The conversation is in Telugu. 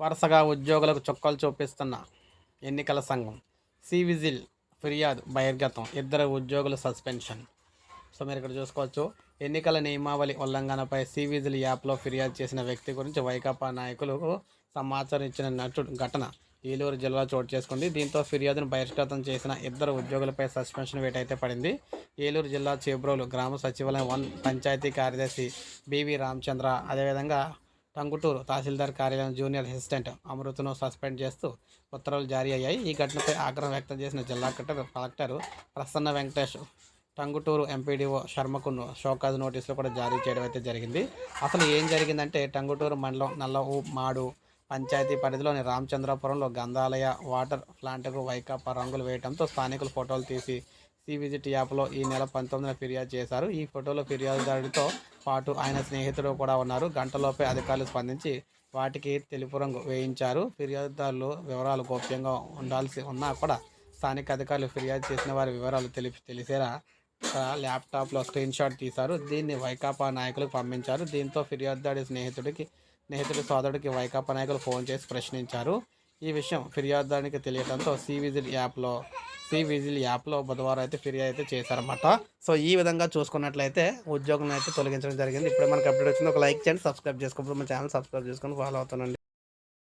వరుసగా ఉద్యోగులకు చొక్కాలు చూపిస్తున్న ఎన్నికల సంఘం సి విజిల్ ఫిర్యాదు బహిర్గతం ఇద్దరు ఉద్యోగుల సస్పెన్షన్. సో మీరు ఇక్కడ చూసుకోవచ్చు ఎన్నికల నియమావళి ఉల్లంఘనపై సి విజిల్ యాప్లో ఫిర్యాదు చేసిన వ్యక్తి గురించి వైకాపా నాయకులకు సమాచారం ఇచ్చిన నటుడు ఘటన ఏలూరు జిల్లాలో చోటు చేసుకుంది. దీంతో ఫిర్యాదును బహిష్కృతం చేసిన ఇద్దరు ఉద్యోగులపై సస్పెన్షన్ వేటైతే పడింది. ఏలూరు జిల్లా చేబ్రోలు గ్రామ సచివాలయం వన్ పంచాయతీ కార్యదర్శి బివి రామచంద్ర అదేవిధంగా టంగుటూరు తహసీల్దార్ కార్యాలయం జూనియర్ అసిస్టెంట్ అమృతను సస్పెండ్ చేస్తూ ఉత్తర్వులు జారీ అయ్యాయి. ఈ ఘటనపై ఆగ్రహం వ్యక్తం చేసిన జిల్లా collector collector Prasanna Venkatesh Tanguturu MPDO శర్మకు show cause నోటీసులు కూడా జారీ చేయడం అయితే జరిగింది. అసలు ఏం జరిగిందంటే టంగుటూరు మండలం నల్ల మాడు పంచాయతీ పరిధిలోని రామచంద్రపురంలో గంధాలయ వాటర్ ప్లాంట్కు వైకాపా రంగులు వేయడంతో స్థానికులు ఫోటోలు తీసి సివిజిట్ యాప్లో ఈ నెల పంతొమ్మిదిన ఫిర్యాదు చేశారు. ఈ ఫోటోలో ఫిర్యాదుదారుడితో పాటు ఆయన స్నేహితుడు కూడా ఉన్నారు. గంటలోపే అధికారులు స్పందించి వాటికి తెలుపు రంగు వేయించారు. ఫిర్యాదుదారులు వివరాలు గోప్యంగా ఉండాల్సి ఉన్నా కూడా స్థానిక అధికారులు ఫిర్యాదు చేసిన వారి వివరాలు తెలిపి తెలిసేలా ఒక ల్యాప్టాప్లో స్క్రీన్ షాట్ తీశారు. దీన్ని వైకాపా నాయకులకు పంపించారు. దీంతో ఫిర్యాదుదారి స్నేహితుడికి స్నేహితుడి సోదరుడికి వైకాపా నాయకులు ఫోన్ చేసి ప్రశ్నించారు. ఈ విషయం ఫిర్యాదుదారునికి తెలియడంతో సివిజిల్ యాప్లో సి విజిల్ యాప్లో బుధవారం అయితే ఫిర్యాదు అయితే చేశారన్నమాట. సో ఈ విధంగా చూసుకున్నట్లయితే ఉద్యోగం అయితే తొలగించడం జరిగింది. ఇప్పుడు మనకి అప్డేట్ వచ్చింది. ఒక లైక్ చేయండి సబ్స్క్రైబ్ చేసుకోండి. మన ఛానల్ సబ్స్క్రైబ్ చేసుకొని ఫాలో అవుతానండి